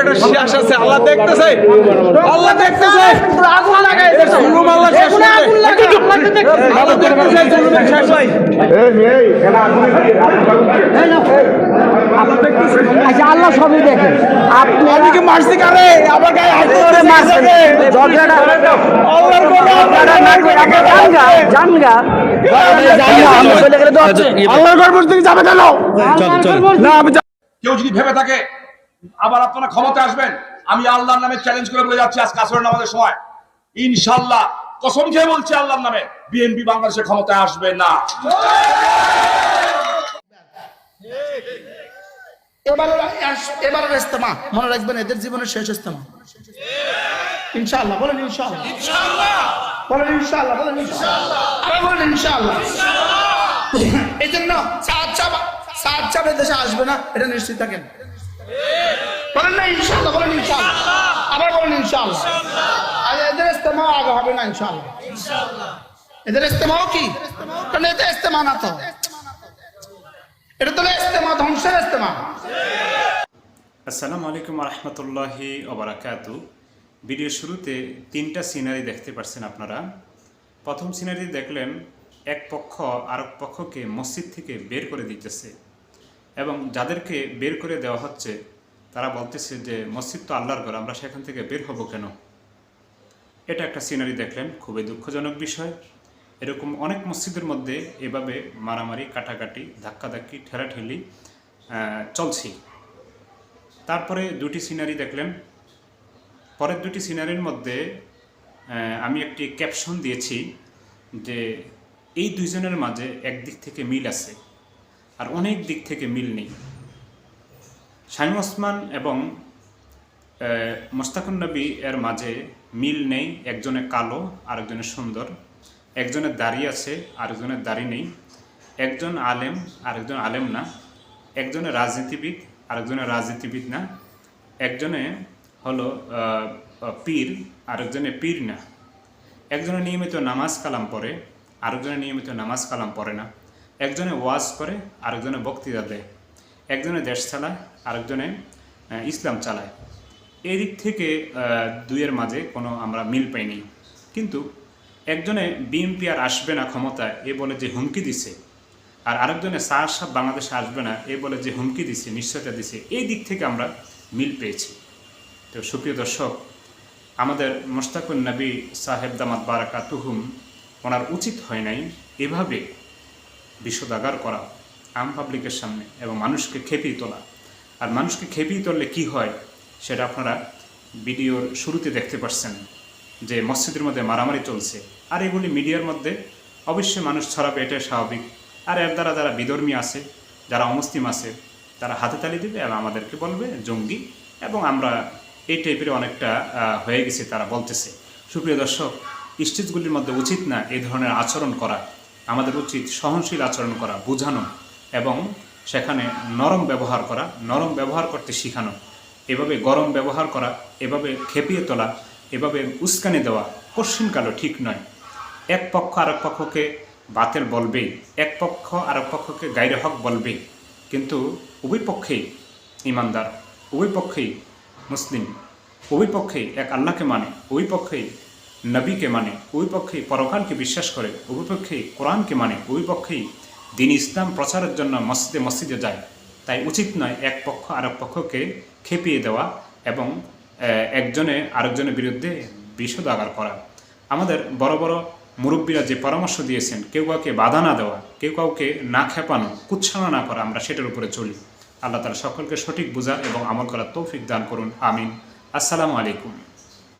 একটা শেষ আছে আল্লাহ দেখতেছে। আল্লাহ দেখতেছে। আগুন লাগাই জুলুম আল্লাহ শেষ করবে। আগুন লাগাই আল্লাহ জুলুমের শেষ হয় আল্লাহ দেখতেছে আচ্ছা আল্লাহ সবই দেখে। আপনি কি মারছি কারে আমার গায়ে হাত করে মারছেন দরজাটা আল্লাহর দরজাটা না জানগা জানগা। জানগা আমি চলে গেলে দরজা আল্লাহর ঘর যাবে কেন? না আমি কেউ যদি ভেবে থাকে আবার আপনারা ক্ষমতা আসবেন। আমি আল্লাহর নামে চ্যালেঞ্জ করে বলে যাচ্ছি আজ কাসরের নামাজের সময়। ইনশাল্লাহ কসম খেয়ে বলছি আল্লাহর নামে, বিএনপি বাংলাদেশের ক্ষমতায় আসবে না। বলেন বলেন বলেন এই জন্য দেশে আসবে না, এটা নিশ্চিত থাকেন। বলেন না ইনশাআল্লাহ বলেন ইনশাআল্লাহ আবার বলেন ইনশাআল্লাহ আর এদের ইস্তেমা আগে হবে না ইনশাআল্লাহ এদের ইস্তেমাও কি? কারণ এটা ইস্তেমা না তো। এটা তো ইস্তেমা ধ্বংসের ইস্তেমা। আসসালামু আলাইকুম রহমতুল্লাহি ওবরাকাতু। ভিডিও শুরুতে তিনটা সিনারি দেখতে পাচ্ছেন আপনারা। প্রথম সিনারি দেখলেন এক পক্ষ আরেক পক্ষকে মসজিদ থেকে বের করে দিতেছে। এবং যাদেরকে বের করে দেওয়া হচ্ছে, তারা বলতেছে যে, মসজিদ তো আল্লাহর ঘর, আমরা সেখান থেকে বের হব কেন? এটা একটা সিনারি দেখলেন, খুবই দুঃখজনক বিষয়। এরকম অনেক মসজিদের মধ্যে এভাবে মারামারি, কাটাকাটি, ধাক্কাধাক্কি, ঠেলাঠেলি চলছে। তারপরে দুটি সিনারি দেখলেন। পরের দুটি সিনারির মধ্যে আমি একটি ক্যাপশন দিয়েছি যে, এই দুইজনের মাঝে একদিক থেকে মিল আছে। আর অনেক দিক থেকে মিল নেই। শামীম ওসমান এবং মোস্তাকুন নবী এর মাঝে মিল নেই। একজনে কালো আর আরেকজনে সুন্দর। একজনের দাড়ি আছে আরেকজনের দাড়ি নেই। একজন আলেম, আরেকজন আলেম না। একজনে রাজনীতিবিদ আর আরেকজনে রাজনীতিবিদ না। একজনে হলো পীর, আরেকজনে পীর না। একজনে নিয়মিত নামাজ কালাম পড়ে, আরেকজনে নিয়মিত নামাজ কালাম পড়ে না। একজনে ওয়াজ করে, আরেকজনে বক্তৃতা দেয়। একজনে দেশ চালায়, আরেকজনে ইসলাম চালায়। এই দিক থেকে দুইয়ের মাঝে কোনো আমরা মিল পাইনি। কিন্তু একজনে বিএনপি আর আসবে না ক্ষমতায়, এ বলে যে হুমকি দিছে। আর আরেকজনে সার সাহ বাংলাদেশে আসবে না, এ বলে যে হুমকি দিছে, নিশ্চয়তা দিছে। এই দিক থেকে আমরা মিল পেয়েছি। তো সুপ্রিয় দর্শক, আমাদের মোস্তাকুন নবী সাহেব দামাত বারাকা তুহুম ওনার উচিত হয় নাই এভাবে বিশ্বদাগার করা, আম পাবলিকের সামনে এবং মানুষকে খেপিয়ে তোলা। আর মানুষকে খেপিয়ে তুললে কি হয়, সেটা আপনারা ভিডিওর শুরুতে দেখতে পাচ্ছেন যে মসজিদের মধ্যে মারামারি চলছে। আর এগুলি মিডিয়ার মধ্যে অবশ্যই মানুষ ছড়াবে, এটাই স্বাভাবিক। আর এর দ্বারা যারা বিধর্মী আছে, যারা অমুসলিম আছে, তারা হাতে তালি দেবে এবং আমাদেরকে বলবে, জঙ্গি। এবং আমরা এই টাইপের অনেকটা হয়ে গেছে, তারা বলতেছে। সুপ্রিয় দর্শক স্টেজগুলির মধ্যে উচিত না এই ধরনের আচরণ করা। আমাদের উচিত সহনশীল আচরণ করা, বোঝানো এবং সেখানে নরম ব্যবহার করা, নরম ব্যবহার করতে শেখানো। এভাবে গরম ব্যবহার করা, এভাবে খেপিয়ে তোলা, এভাবে উস্কানি দেওয়া কশ্চিনকালও ঠিক নয়। এক পক্ষ আরেক পক্ষকে বাতেল বলবেই, এক পক্ষ আরেক পক্ষকে গাইরে হক বলবেই। কিন্তু উভয় পক্ষেই ইমানদার, উভয় পক্ষেই মুসলিম, উভয় পক্ষেই এক আল্লাহকে মানে উভয় পক্ষেই নবীকে মানে উভয় পক্ষেই পরকালকে বিশ্বাস করে পক্ষেই কোরআনকে মানে উভয় পক্ষেই দিন ইসলাম প্রচারের জন্য মসজিদে মসজিদে যায়। তাই উচিত নয় এক পক্ষ আরেক পক্ষকে খেপিয়ে দেওয়া এবং একজনে আরেকজনের বিরুদ্ধে বিষোদাগার করা। আমাদের বড় বড় মুরব্বীরা যে পরামর্শ দিয়েছেন, কেউ কাউকে বাধা না দেওয়া, কেউ কাউকে না খেপানো কুচ্ছানো না করা, আমরা সেটার উপরে চলি। আল্লাহ তালা সকলকে সঠিক বোঝা এবং আমল করার তৌফিক দান করুন, আমিন। আসসালামু আলাইকুম।